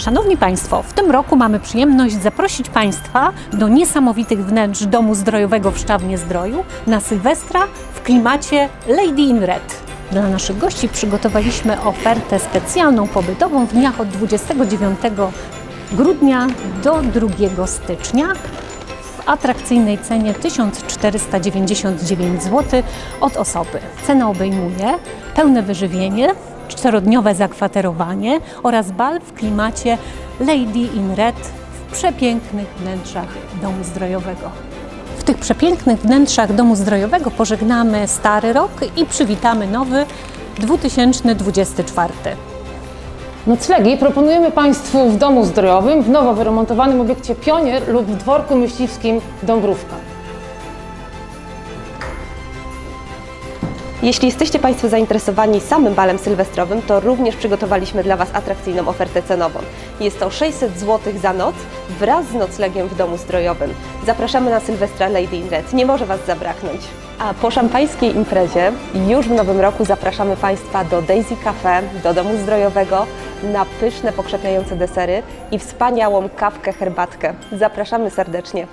Szanowni Państwo, w tym roku mamy przyjemność zaprosić Państwa do niesamowitych wnętrz Domu Zdrojowego w Szczawnie Zdroju na Sylwestra w klimacie Lady in Red. Dla naszych gości przygotowaliśmy ofertę specjalną pobytową w dniach od 29 grudnia do 2 stycznia w atrakcyjnej cenie 1499 zł od osoby. Cena obejmuje pełne wyżywienie, czterodniowe zakwaterowanie oraz bal w klimacie Lady in Red w przepięknych wnętrzach domu zdrojowego. W tych przepięknych wnętrzach domu zdrojowego pożegnamy stary rok i przywitamy nowy 2024. Noclegi proponujemy Państwu w domu zdrojowym, w nowo wyremontowanym obiekcie Pionier lub w dworku myśliwskim Dąbrówka. Jeśli jesteście Państwo zainteresowani samym balem sylwestrowym, to również przygotowaliśmy dla Was atrakcyjną ofertę cenową. Jest to 600 zł za noc wraz z noclegiem w domu zdrojowym. Zapraszamy na Sylwestra Lady in Red. Nie może Was zabraknąć. A po szampańskiej imprezie już w nowym roku zapraszamy Państwa do Daisy Cafe, do domu zdrojowego, na pyszne, pokrzepiające desery i wspaniałą kawkę, herbatkę. Zapraszamy serdecznie.